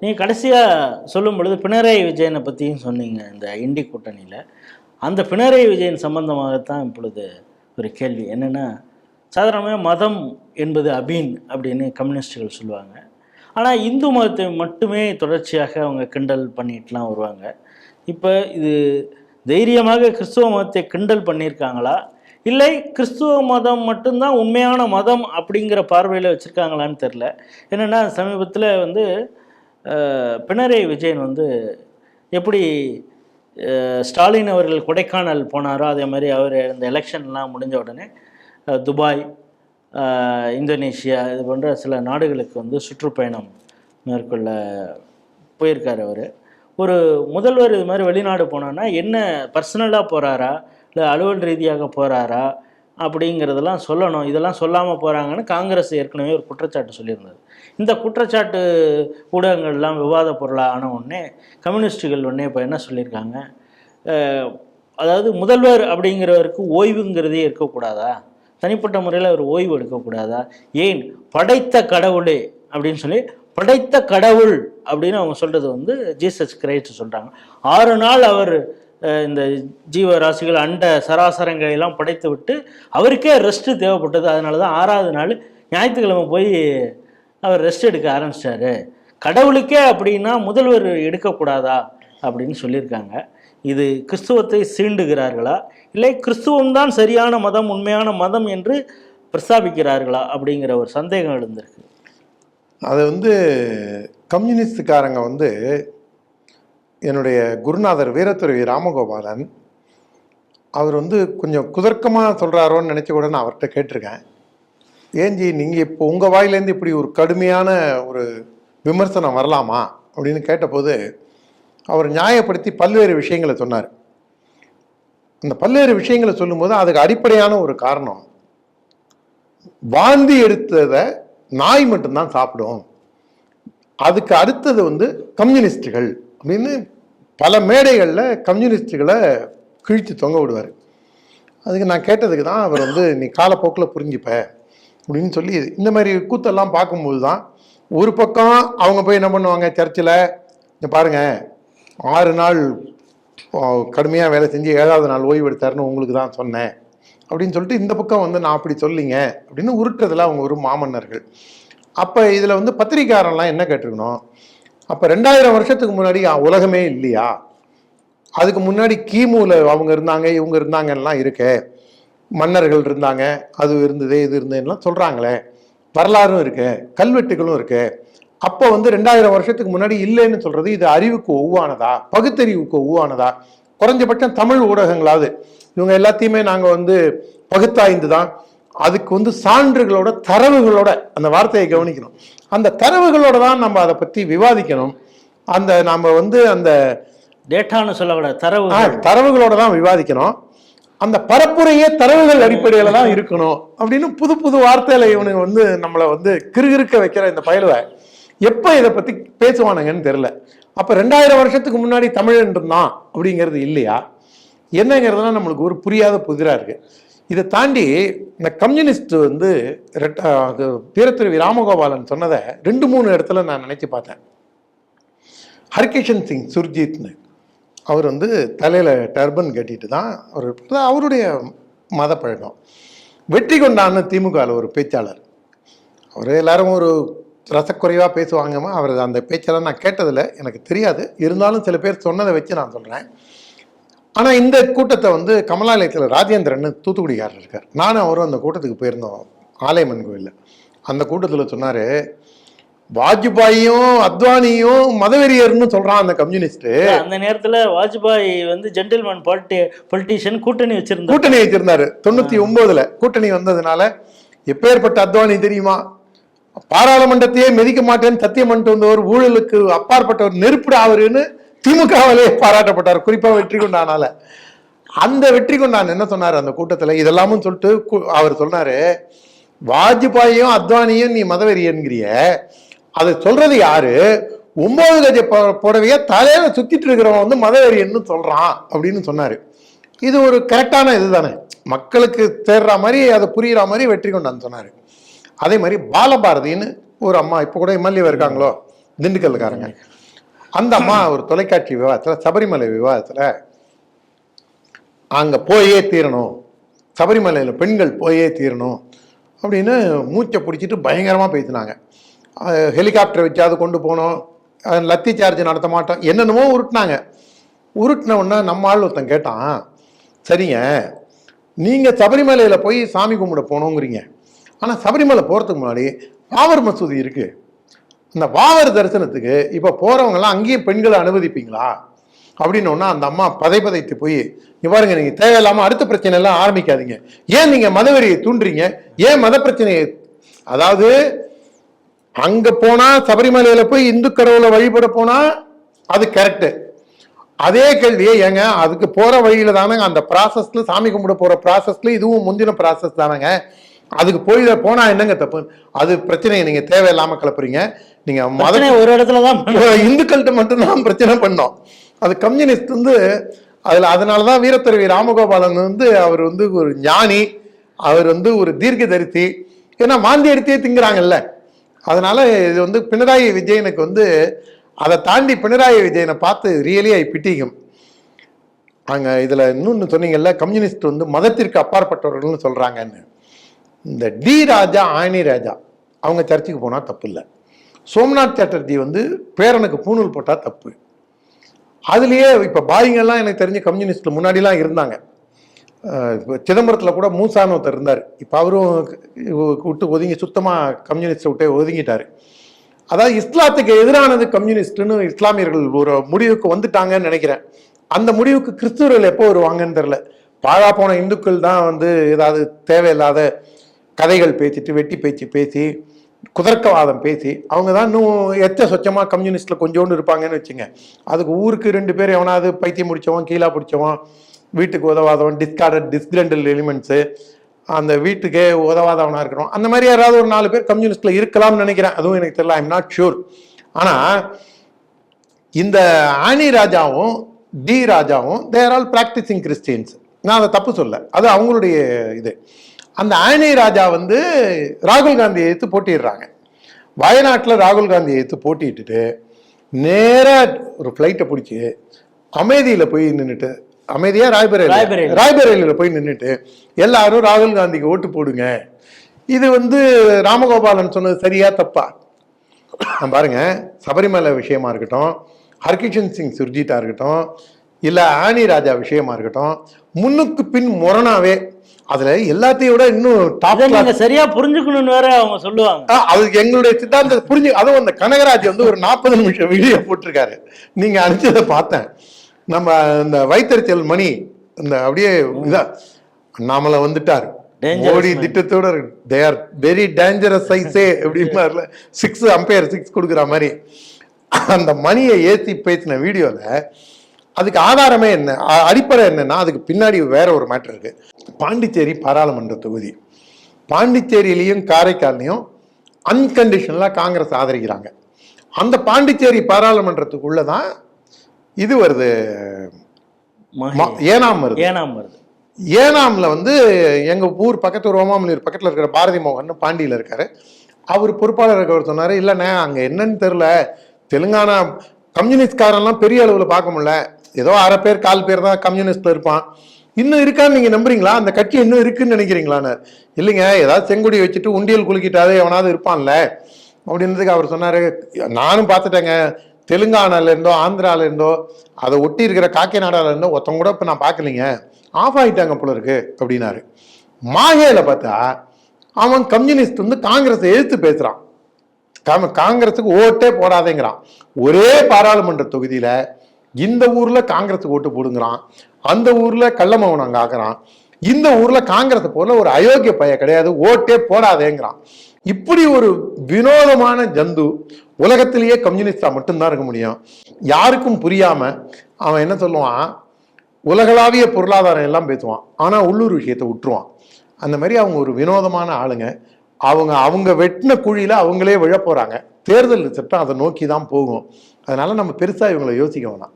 நீங்கள் கடைசியாக சொல்லும் பொழுது பினராயி விஜயனை பற்றியும் சொன்னீங்க இந்த இண்டி கூட்டணியில். அந்த பினராயி விஜயன் சம்பந்தமாகத்தான் இப்பொழுது ஒரு கேள்வி. என்னென்னா சாதாரணமாக மதம் என்பது அபீன் அப்படின்னு கம்யூனிஸ்டுகள் சொல்லுவாங்க. ஆனால் இந்து மதத்தை மட்டுமே தொடர்ச்சியாக அவங்க கிண்டல் பண்ணிட்டுலாம் வருவாங்க. இப்போ இது தைரியமாக கிறிஸ்துவ மதத்தை கிண்டல் பண்ணியிருக்காங்களா? இல்லை கிறிஸ்துவ மதம் மட்டும்தான் உண்மையான மதம் அப்படிங்கிற பார்வையில் வச்சுருக்காங்களான்னு தெரில என்னென்னா சமீபத்தில் வந்து அஹ், பினராயி விஜயன் வந்து எப்படி ஸ்டாலின் அவர்கள் கொடைக்கானல் போனாரோ அதே மாதிரி அவர் இந்த எலெக்ஷன்லாம் முடிஞ்ச உடனே துபாய் இந்தோனேஷியா இது போன்ற சில நாடுகளுக்கு வந்து சுற்றுப்பயணம் மேற்கொள்ள போயிருக்கார் அவர். ஒரு முதல்வர் இது மாதிரி வெளிநாடு போனான்னா என்ன பர்சனலாக போகிறாரா இல்லை அலுவல் ரீதியாக போகிறாரா அப்படிங்கிறதெல்லாம் சொல்லணும். இதெல்லாம் சொல்லாமல் போகிறாங்கன்னு காங்கிரஸ் ஏற்கனவே ஒரு குற்றச்சாட்டு சொல்லியிருந்தது. இந்த குற்றச்சாட்டு ஊடகங்கள்லாம் விவாத பொருளாக ஆன உடனே கம்யூனிஸ்டுகள் உடனே இப்போ என்ன சொல்லியிருக்காங்க? அதாவது முதல்வர் அப்படிங்கிறவருக்கு ஓய்வுங்கிறதே இருக்கக்கூடாதா? தனிப்பட்ட முறையில் அவர் ஓய்வு எடுக்கக்கூடாதா? ஏன் படைத்த கடவுளே அப்படின்னு சொல்லி படைத்த கடவுள் அப்படின்னு அவங்க சொல்கிறது வந்து ஜீசஸ் கிரைஸ்ட் சொல்கிறாங்க ஆறு நாள் அவர் இந்த ஜீவராசிகள் அண்ட சராசரங்களை எல்லாம் படைத்து விட்டு அவருக்கே ரெஸ்ட்டு தேவைப்பட்டது. அதனால தான் ஆறாவது நாள் ஞாயிற்றுக்கிழமை போய் அவர் ரெஸ்ட் எடுக்க ஆரம்பிச்சிட்டாரு கடவுளுக்கே அப்படின்னா முதல்வர் எடுக்கக்கூடாதா அப்படின்னு சொல்லியிருக்காங்க. இது கிறிஸ்துவத்தை சீண்டுகிறார்களா? இல்லை கிறிஸ்துவம் தான் சரியான மதம் உண்மையான மதம் என்று பிரஸ்தாபிக்கிறார்களா? அப்படிங்கிற ஒரு சந்தேகம் எழுந்திருக்கு. அது வந்து கம்யூனிஸ்டுக்காரங்க வந்து என்னுடைய குருநாதர் வீரத்துறவி ராமகோபாலன் அவர் வந்து கொஞ்சம் குதர்க்கமாக சொல்கிறாரோன்னு நினச்ச கூட நான் அவர்கிட்ட கேட்டிருக்கேன். ஏஞ்சி நீங்கள் இப்போ உங்கள் வாயிலேருந்து இப்படி ஒரு கடுமையான ஒரு விமர்சனம் வரலாமா? அப்படின்னு கேட்டபோது அவர் நியாயப்படுத்தி பல்வேறு விஷயங்களை சொன்னார். அந்த பல்வேறு விஷயங்களை சொல்லும்போது அதுக்கு அடிப்படையான ஒரு காரணம் வாந்தி எடுத்ததை நாய் மட்டும்தான் சாப்பிடும். அதுக்கு அடுத்தது வந்து கம்யூனிஸ்டுகள். அப்படின்னு பல மேடைகளில் கம்யூனிஸ்டுகளை கிழித்து தொங்க விடுவார். அதுக்கு நான் கேட்டதுக்கு தான் அவர் வந்து நீ காலப்போக்கில் புரிஞ்சுப்ப அப்படின்னு சொல்லி இந்த மாதிரி கூத்தெல்லாம் பார்க்கும்போது தான் ஒரு பக்கம் அவங்க போய் என்ன பண்ணுவாங்க சர்ச்சில் இங்க பாருங்கள் ஆறு நாள் கடுமையாக வேலை செஞ்சு ஏழாவது நாள் ஓய்வு எடுத்தாருன்னு உங்களுக்கு தான் சொன்னேன் அப்படின்னு சொல்லிட்டு இந்த பக்கம் வந்து நான் அப்படி சொல்லிங்க அப்படின்னு உருட்டுறதுல அவங்க ஒரு மாமன்னர்கள். அப்போ இதில் வந்து பத்திரிக்காரன்லாம் என்ன கேட்டிருக்கணும்? அப்போ ரெண்டாயிரம் வருஷத்துக்கு முன்னாடி உலகமே இல்லையா? அதுக்கு முன்னாடி கிமுல அவங்க இருந்தாங்க இவங்க இருந்தாங்கலாம் இருக்கு. மன்னர்கள் இருந்தாங்க அது இருந்தது இது இருந்ததுலாம் சொல்கிறாங்களே வரலாறும் இருக்கு கல்வெட்டுகளும் இருக்கு. அப்போ வந்து ரெண்டாயிரம் வருஷத்துக்கு முன்னாடி இல்லைன்னு சொல்றது இது அறிவுக்கு ஒவ்வானதா? பகுத்தறிவுக்கு ஒவ்வானதா? குறைஞ்சபட்சம் தமிழ் ஊடகங்களாவது. இவங்க எல்லாத்தையுமே நாங்கள் வந்து பகுத்தாய்ந்து தான் அதுக்கு வந்து சான்றுகளோட தரவுகளோட அந்த வார்த்தையை கவனிக்கணும். அந்த தரவுகளோட தான் நம்ம அதை பற்றி விவாதிக்கணும். அந்த நம்ம வந்து அந்த டேட்டான்னு சொல்லக்கூடாது தரவு தரவுகளோட தான் விவாதிக்கணும். அந்த பரப்புரையே தரவுகள் அடிப்படையில தான் இருக்கணும் அப்படின்னு புது புது வார்த்தையில இவனுங்க வந்து நம்மளை வந்து கிறுகிறுக்க வைக்கிற இந்த பயலுவை எப்போ இதை பத்தி பேசுவானுங்கன்னு தெரியல. அப்ப ரெண்டாயிரம் வருஷத்துக்கு முன்னாடி தமிழன் இருந்தான் அப்படிங்கிறது இல்லையா? என்னங்கிறதுலாம் நம்மளுக்கு ஒரு புரியாத புதிரா இருக்கு. இதை தாண்டி இந்த கம்யூனிஸ்ட் வந்து ரெட்ட- அது ராமகோபாலன் சொன்னதை ரெண்டு மூணு இடத்துல நான் நினைச்சு பார்த்தேன். ஹர்கிஷன் சிங் சுர்ஜித்னு அவர் வந்து தலையில் டர்பன் கட்டிட்டு தான் அவர் அவருடைய மத பழக்கம். வெற்றி கொண்டான்னு திமுகவில் ஒரு பேச்சாளர். அவர் எல்லாரும் ஒரு ரசக்குறைவாக பேசுவாங்கம்மா அவர் அந்த பேச்செல்லாம் நான் கேட்டதில்லை எனக்கு தெரியாது. இருந்தாலும் சில பேர் சொன்னதை வச்சு நான் சொல்கிறேன் ஆனால் இந்த கூட்டத்தை வந்து கமலாலயத்தில் ராஜேந்திரன் தூத்துக்குடிக்காரர் இருக்கார். நானும் அவரும் அந்த கூட்டத்துக்கு போயிருந்தோம் ஆலயமன் கோயிலில். அந்த கூட்டத்தில் சொன்னார் வாஜ்பாயும் அத்வானியும் மதவெறியர்னு சொல்கிறான் அந்த கம்யூனிஸ்ட்டு அந்த நேரத்துல வாஜ்பாய் வந்து ஜென்டில்மேன் பாலிட்டி பொலிட்டீஷியன் கூட்டணி வச்சிருந்தார். கூட்டணி வச்சிருந்தாரு. தொண்ணூத்தி ஒன்பதுல கூட்டணி வந்ததுனால எப்பேற்பட்ட அத்வானி தெரியுமா? பாராளுமன்றத்தையே மிதிக்க மாட்டேன்னு சத்தியம் பண்ணிட்டு வந்தவர் ஊழலுக்கு அப்பாற்பட்டவர் நெருப்பிட அவருன்னு திமுகவிலே பாராட்டப்பட்டார். குறிப்பாக வெற்றி கொண்டானால அந்த வெற்றி கொண்டான் என்ன சொன்னார்? அந்த கூட்டத்தில் இதெல்லாமும் சொல்லிட்டு கு- அவர் சொன்னாரு வாஜ்பாயும் அத்வானியும் நீ மதவெறியன்கிறிய அதை சொல்றது யாரு? ஒன்பது கஜ புடவைய தலையில சுத்திட்டு இருக்கிறவன் வந்து மதவெறியன்னு சொல்றான். அப்படின்னு சொன்னாரு. இது ஒரு கரெக்டான இதுதானே? மக்களுக்கு தேர்ற மாதிரி அதை புரியுற மாதிரி வெற்றி கொண்டான்னு சொன்னாரு. அதே மாதிரி பாலபாரதின்னு ஒரு அம்மா இப்போ கூட எம்எல்ஏ இருக்காங்களோ? திண்டுக்கல்லுக்காரங்க. அந்த அம்மா ஒரு தொலைக்காட்சி விவாதத்தில் சபரிமலை விவாதத்தில் அங்கே போயே தீரணும். சபரிமலையில் பெண்கள் போயே தீரணும். அப்படின்னு மூச்சை பிடிச்சிட்டு பயங்கரமாக பேசினாங்க. ஹெலிகாப்டர் வச்சாவது கொண்டு போனோம் லத்தி சார்ஜ் நடத்த மாட்டோம். என்னென்னமோ உருட்டினாங்க. உருட்டின உடனே நம்ம ஆள் ஒருத்தன் கேட்டான் சரிங்க நீங்கள் சபரிமலையில் போய் சாமி கும்பிட போகணுங்கிறீங்க. ஆனால் சபரிமலை போகிறதுக்கு முன்னாடி பாவர் மசூதி இருக்குது இந்த வாவர் தரிசனத்துக்கு இப்போ போறவங்கலாம் அங்கேயும் பெண்களை அனுமதிப்பீங்களா? அப்படின்னோன்னா அந்த அம்மா பதை பதைத்து போய் இங்க பாருங்க நீங்கள் தேவையில்லாமல் அடுத்த பிரச்சனை எல்லாம் ஆரம்பிக்காதீங்க. ஏன் நீங்கள் மதவெறியை தூண்டுறீங்க? ஏன் மத பிரச்சனையை அதாவது அங்கே போனால் சபரிமலையில் போய் இந்து கடவுளை வழிபட போனால் அது கரெக்டு அதே கேள்வியே ஏங்க அதுக்கு போகிற வழியில் தானங்க அந்த ப்ராசஸில் சாமி கும்பிட போகிற ப்ராசஸில் இதுவும் முந்தின ப்ராசஸ் தானங்க. அதுக்கு போய் போனா என்னங்க தப்பு? அது பிரச்சனையை நீங்க தேவையில்லாம கிளப்புறீங்க. நீங்க மத பிரச்சனை ஒரு இடத்துல தான் இந்துக்கள்கிட்ட மட்டும்தான் பிரச்சனை பண்ணோம். அது கம்யூனிஸ்ட் வந்து அதுல அதனாலதான் வீரத்துறவி ராமகோபாலன் வந்து அவர் வந்து ஒரு ஞானி அவர் வந்து ஒரு தீர்க்கதரிசி. ஏன்னா மாந்தி எடுத்தே திங்குறாங்கல்ல. அதனால இது வந்து பினராயி விஜயனுக்கு வந்து அதை தாண்டி பினராயி விஜயனை பார்த்து ரியலி ஐ பிட்டிக்கும். அங்க இதுல இன்னொன்னு சொன்னீங்கல்ல கம்யூனிஸ்ட் வந்து மதத்திற்கு அப்பாற்பட்டவர்கள்னு சொல்றாங்கன்னு. இந்த டி ராஜா ஆயனி ராஜா அவங்க சர்ச்சுக்கு போனால் தப்பு இல்லை சோம்நாத் சாட்டர்ஜி வந்து பேரனுக்கு பூணூல் போட்டால் தப்பு. அதுலேயே இப்போ பாயிங்கெல்லாம் எனக்கு தெரிஞ்ச கம்யூனிஸ்ட்ல முன்னாடிலாம் இருந்தாங்க. இப்போ சிதம்பரத்தில் கூட மூசான்னு ஒருத்தர் இருந்தார். இப்போ அவரும் விட்டு ஒதுங்கி சுத்தமாக கம்யூனிஸ்ட் விட்டே ஒதுங்கிட்டார். அதாவது இஸ்லாத்துக்கு எதிரானது கம்யூனிஸ்ட்டுன்னு இஸ்லாமியர்கள் ஒரு முடிவுக்கு வந்துட்டாங்கன்னு நினைக்கிறேன். அந்த முடிவுக்கு கிறிஸ்துவர்கள் எப்போ வருவாங்கன்னு தெரில பாழா போன இந்துக்கள் தான் வந்து ஏதாவது தேவையில்லாத கதைகள் பேசிட்டு வெட்டி பேச்சு பேசி குதர்க்கவாதம் பேசி அவங்க தான் இன்னும் எச்ச சொச்சமாக கம்யூனிஸ்ட்டில் கொஞ்சோண்டு இருப்பாங்கன்னு வச்சுங்க. அதுக்கு ஊருக்கு ரெண்டு பேர் எவனாவது பைத்தியம் முடிச்சவன் கீழே பிடிச்சவன் வீட்டுக்கு உதவாதவன் டிஸ்கார்டட் டிஸ்கிரண்டல் எலிமெண்ட்ஸு அந்த வீட்டுக்கே உதவாதவனாக இருக்கிறோம் அந்த மாதிரி யாராவது ஒரு நாலு பேர் கம்யூனிஸ்ட்டில் இருக்கலாம்னு நினைக்கிறேன். அதுவும் எனக்கு தெரியல ஐம் நாட் ஷூர் ஆனால் இந்த ஆனி ராஜாவும் டி ராஜாவும் தேர் ஆல் ப்ராக்டிசிங் கிறிஸ்டியன்ஸ் நான் அதை தப்பு சொல்ல அது அவங்களுடைய இது. அந்த ஆனி ராஜா வந்து ராகுல் காந்தியை எடுத்து போட்டிடுறாங்க வயநாட்டில் ராகுல் காந்தியை எடுத்து போட்டிட்டுட்டு நேராக ஒரு ஃப்ளைட்டை பிடிச்சி அமைதியில் போய் நின்றுட்டு அமைதியா ராய்பரேலி ராய்பரேலி. ராய்பரேலியில் போய் நின்றுட்டு எல்லாரும் ராகுல் காந்திக்கு ஓட்டு போடுங்க. இது வந்து ராமகோபாலன் சொன்னது சரியா தப்பா? நான் பாருங்க சபரிமலை விஷயமா இருக்கட்டும் ஹர்கிஷன் சிங் சுர்ஜித்தா இருக்கட்டும் இல்ல ஆனி ராஜா விஷயமா இருக்கட்டும் முன்னுக்கு பின் முரணாவே அதுல எல்லாத்தையும் விட இன்னும் டாப் நீங்க சரியா புரிஞ்சுக்கணும்னு வேற அவங்க சொல்லுவாங்க. அதுக்கு எங்களுடைய சித்தாந்தத்தை புரிஞ்சு அதுவும் அந்த கனகராஜ் வந்து ஒரு நாற்பது நிமிஷம் வீடியோ போட்டிருக்காரு. நீங்க அனுப்பிச்சதை பார்த்தேன். நம்ம இந்த வைத்தறிச்சல் மணி இந்த அப்படியே இதா அண்ணாமலை வந்துட்டார். மோடி. திட்டத்தோட they are very dangerous I say அப்படின்னாருல six umpire six கொடுக்குற மாதிரி. அந்த மணியை ஏத்தி பேசின வீடியோல அதுக்கு ஆதாரமே என்ன? அடிப்படை என்னன்னா அதுக்கு பின்னாடி வேற ஒரு மேட்டர் இருக்கு. பாண்டிச்சேரி பாராளுமன்ற தொகுதி. பாண்டிச்சேரியிலையும் காரைக்கால்லையும் அன்கண்டிஷனலா காங்கிரஸ் ஆதரிக்கிறாங்க. அந்த பாண்டிச்சேரி பாராளுமன்றத்துக்குள்ள தான் இது வருது. ஏனாம் வருது. ஏனாம் வருது. ஏனாம்ல வந்து எங்க ஊர் பக்கத்து ஒரு ஓமாமலூர் பக்கத்துல இருக்கிற பாரதி மோகன் பாண்டியில இருக்காரு. அவர் பொறுப்பாளர் இருக்கவர் சொன்னாரு இல்லைண்ணே அங்க என்னன்னு தெரியல. தெலுங்கானா கம்யூனிஸ்ட்காரெல்லாம் பெரிய அளவுல பார்க்க முடியல. ஏதோ அரை பேர் கால் பேர் தான் கம்யூனிஸ்ட்ல இருப்பான். இன்னும் இருக்கான்னு நீங்க நம்புறீங்களா? அந்த கட்சி இன்னும் இருக்குன்னு நினைக்கிறீங்களான்னு? இல்லைங்க ஏதாவது செங்குடி வச்சுட்டு உண்டியல் குலுக்கிட்டாதே எவனாவது இருப்பான்ல? அப்படின்றதுக்கு அவர் சொன்னாரு. நானும் பார்த்துட்டேங்க. தெலுங்கானால இருந்தோ ஆந்திரால இருந்தோ அதை ஒட்டி இருக்கிற காக்கிநாடால இருந்தோ ஒருத்தவங்க கூட இப்ப நான் பார்க்கலைங்க. ஆஃப் ஆகிட்டாங்க போல இருக்கு அப்படின்னாரு. மாஹேல பார்த்தா அவன் கம்யூனிஸ்ட் வந்து காங்கிரஸை எதிர்த்து பேசுறான். காம- காங்கிரஸுக்கு ஓட்டே போடாதேங்கிறான். ஒரே பாராளுமன்ற தொகுதியில இந்த ஊர்ல காங்கிரஸ் ஓட்டு போடுங்கிறான். அந்த ஊர்ல கள்ளமவன் அங்க ஆக்குறான். இந்த ஊர்ல காங்கிரஸ் போல ஒரு அயோக்கிய பைய கிடையாது. ஓட்டே போடாதேங்கிறான். இப்படி ஒரு வினோதமான ஜந்து உலகத்திலேயே கம்யூனிஸ்டா மட்டும்தான் இருக்க முடியும். யாருக்கும் புரியாம அவன் என்ன சொல்லுவான்? உலகளாவிய பொருளாதாரம் எல்லாம் பேசுவான். ஆனா உள்ளூர் விஷயத்தை விட்டுருவான் அந்த மாதிரி அவங்க ஒரு வினோதமான ஆளுங்க. அவங்க அவங்க வெட்டின குழியில அவங்களே விழ போறாங்க தேர்தல் சட்டம் அதை நோக்கி தான் போகும். அதனால நம்ம பெருசா இவங்களை யோசிக்க வேணாம்.